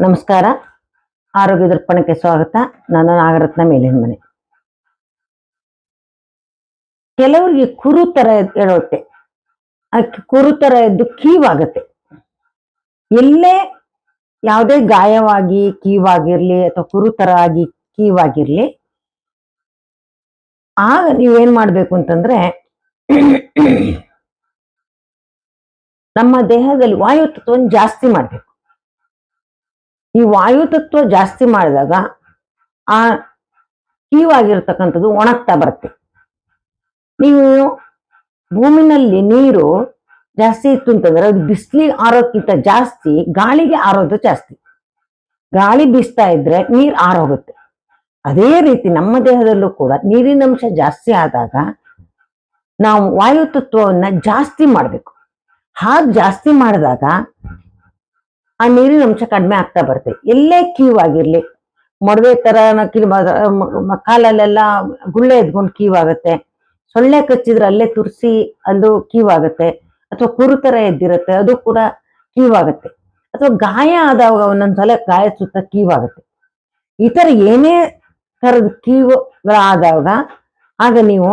ನಮಸ್ಕಾರ. ಆರೋಗ್ಯ ದರ್ಪಣಕ್ಕೆ ಸ್ವಾಗತ. ನನ್ನ ನಾಗರತ್ನ ಮೇಲಿನ ಮನೆ ಕೆಲವರಿಗೆ ಕುರು ತರ ಕುರುತರ ಕುರು ತರ ಎದ್ದು ಕೀವಾಗತ್ತೆ. ಎಲ್ಲೇ ಯಾವುದೇ ಗಾಯವಾಗಿ ಕೀವಾಗಿರ್ಲಿ ಅಥವಾ ಕುರು ತರ ಆಗಿ ಕೀವಾಗಿರ್ಲಿ, ಆಗ ನೀವೇನ್ ಮಾಡ್ಬೇಕು ಅಂತಂದ್ರೆ ನಮ್ಮ ದೇಹದಲ್ಲಿ ವಾಯು ತತ್ವವನ್ನು ಜಾಸ್ತಿ ಮಾಡಬೇಕು. ಈ ವಾಯು ತತ್ವ ಜಾಸ್ತಿ ಮಾಡಿದಾಗ ಆ ಕೀವಾಗಿರ್ತಕ್ಕಂಥದ್ದು ಒಣಗ್ತಾ ಬರುತ್ತೆ. ನೀವು ಭೂಮಿನಲ್ಲಿ ನೀರು ಜಾಸ್ತಿ ಇತ್ತು ಅಂತಂದ್ರೆ ಅದು ಬಿಸಿಲಿಗೆ ಆರೋಕ್ಕಿಂತ ಜಾಸ್ತಿ, ಗಾಳಿಗೆ ಆರೋದು ಜಾಸ್ತಿ. ಗಾಳಿ ಬೀಸ್ತಾ ಇದ್ರೆ ನೀರು ಆರೋಗುತ್ತೆ. ಅದೇ ರೀತಿ ನಮ್ಮ ದೇಹದಲ್ಲೂ ಕೂಡ ನೀರಿನ ಅಂಶ ಜಾಸ್ತಿ ಆದಾಗ ನಾವು ವಾಯು ತತ್ವವನ್ನ ಜಾಸ್ತಿ ಮಾಡಬೇಕು. ಹಾಗೆ ಜಾಸ್ತಿ ಮಾಡಿದಾಗ ಆ ನೀರಿನ ಅಂಶ ಕಡಿಮೆ ಆಗ್ತಾ ಬರುತ್ತೆ. ಎಲ್ಲೇ ಕೀವಾಗಿರ್ಲಿ ಮೊಡವೆ ತರ ಕಾಲಲ್ಲೆಲ್ಲ ಗುಳ್ಳೆ ಎದ್ಕೊಂಡು ಕೀವಾಗುತ್ತೆ ಸೊಳ್ಳೆ ಕಚ್ಚಿದ್ರೆ ಅಲ್ಲೇ ತುರ್ಸಿ ಅದು ಕೀವಾಗುತ್ತೆ ಅಥವಾ ಕುರು ತರ ಎದ್ದಿರುತ್ತೆ, ಅದು ಕೂಡ ಕೀವಾಗುತ್ತೆ ಅಥವಾ ಗಾಯ ಆದಾಗ ಒಂದೊಂದ್ಸಲ ಗಾಯ ಸುತ್ತ ಕೀವಾಗುತ್ತೆ ಈ ತರ ಏನೇ ತರದ ಕೀವುಗಳಾದಾಗ, ಆಗ ನೀವು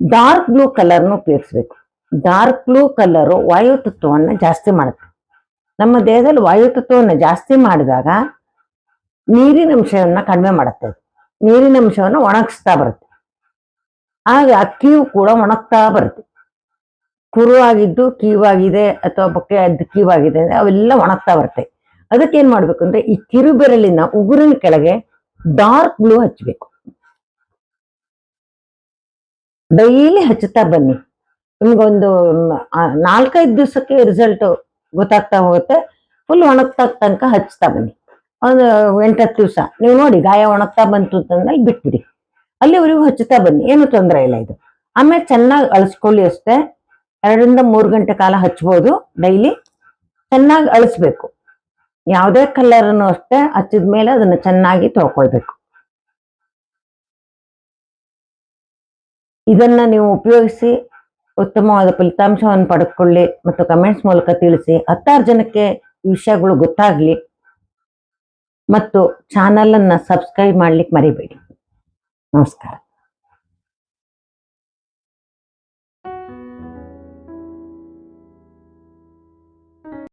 ಡಾರ್ಕ್ ಬ್ಲೂ ಕಲರ್ನು ಉಪಯೋಗಿಸ್ಬೇಕು. ಡಾರ್ಕ್ ಬ್ಲೂ ಕಲರು ವಾಯುತತ್ವವನ್ನು ಜಾಸ್ತಿ ಮಾಡುತ್ತೆ. ನಮ್ಮ ದೇಹದಲ್ಲಿ ವಾಯು ತತ್ವವನ್ನು ಜಾಸ್ತಿ ಮಾಡಿದಾಗ ನೀರಿನ ಅಂಶವನ್ನ ಕಡಿಮೆ ಮಾಡುತ್ತೆ ನೀರಿನಂಶವನ್ನು ಒಣಗಿಸ್ತಾ ಬರುತ್ತೆ. ಆಗ ಕೀವು ಕೂಡ ಒಣಗ್ತಾ ಬರುತ್ತೆ. ಕುರುವಾಗಿದ್ದು ಕೀವಾಗಿದೆ ಅಥವಾ ಬೊಕ್ಕೆ ಅದು ಕೀವಾಗಿದೆ ಅಂದರೆ ಅವೆಲ್ಲ ಒಣಗ್ತಾ ಬರುತ್ತೆ. ಅದಕ್ಕೆ ಏನು ಮಾಡಬೇಕು ಅಂದರೆ ಈ ಕಿರುಬೆರಳಿನ ಉಗುರಿನ ಕೆಳಗೆ ಡಾರ್ಕ್ ಬ್ಲೂ ಹಚ್ಚಬೇಕು ಡೈಲಿ ಹಚ್ಚುತ್ತಾ ಬನ್ನಿ. ನಿಮ್ಗೊಂದು ನಾಲ್ಕೈದು ದಿವಸಕ್ಕೆ ರಿಸಲ್ಟ್ ಗೊತ್ತಾಗ್ತಾ ಹೋಗುತ್ತೆ. ಫುಲ್ ಒಣಗ್ತಾ ತನಕ ಹಚ್ತಾ ಬನ್ನಿ. ಒಂದು ಎಂಟತ್ತು ದಿವಸ. ನೀವು ನೋಡಿ, ಗಾಯ ಒಣಗ್ತಾ ಬಂತು ಅಂತಂದ್ರೆ ಬಿಟ್ಬಿಡಿ. ಅಲ್ಲಿವರೆಗೂ ಹಚ್ಚುತ್ತಾ ಬನ್ನಿ. ಏನು ತೊಂದರೆ ಇಲ್ಲ ಇದು. ಆಮೇಲೆ ಚೆನ್ನಾಗಿ ಅಳಿಸ್ಕೊಳ್ಳಿ ಅಷ್ಟೇ. ಎರಡರಿಂದ ಮೂರು ಗಂಟೆ ಕಾಲ ಹಚ್ಬೋದು ಡೈಲಿ. ಚೆನ್ನಾಗಿ ಅಳಿಸ್ಬೇಕು. ಯಾವುದೇ ಕಲರನ್ನು ಅಷ್ಟೇ ಹಚ್ಚಿದ ಮೇಲೆ ಅದನ್ನು ಚೆನ್ನಾಗಿ ತೊಳ್ಕೊಳ್ಬೇಕು. ಇದನ್ನ ನೀವು ಉಪಯೋಗಿಸಿ ಉತ್ತಮವಾದ ಫಲಿತಾಂಶವನ್ನು ಪಡೆದುಕೊಳ್ಳಿ ಮತ್ತು ಕಮೆಂಟ್ಸ್ ಮೂಲಕ ತಿಳಿಸಿ. ಹತ್ತಾರು ಜನಕ್ಕೆ ವಿಷಯಗಳು ಗೊತ್ತಾಗ್ಲಿ ಮತ್ತು ಚಾನಲನ್ನು ಸಬ್ಸ್ಕ್ರೈಬ್ ಮಾಡ್ಲಿಕ್ಕೆ ಮರಿಬೇಡಿ. ನಮಸ್ಕಾರ.